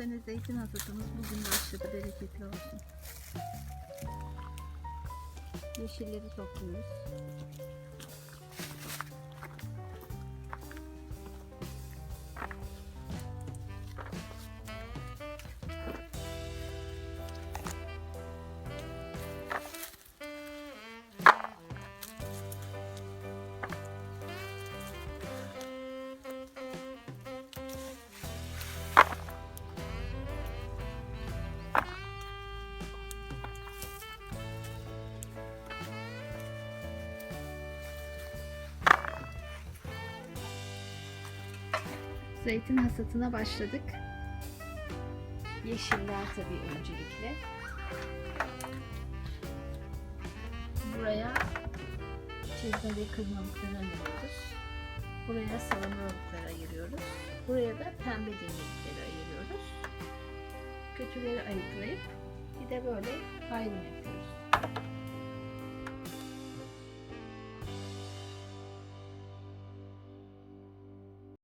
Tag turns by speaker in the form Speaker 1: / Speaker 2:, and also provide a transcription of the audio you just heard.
Speaker 1: sene zeytin hasatımız bugün başladı. Bereketli olsun. Yeşilleri topluyoruz. Zeytin hasatına başladık. Yeşiller tabii öncelikle. Buraya çizme ve kırmalıkları ayırıyoruz. Buraya salamalıkları ayırıyoruz. Buraya da pembe dinlikleri ayırıyoruz. Kötüleri ayıklayıp bir de böyle ayrım yapıyoruz.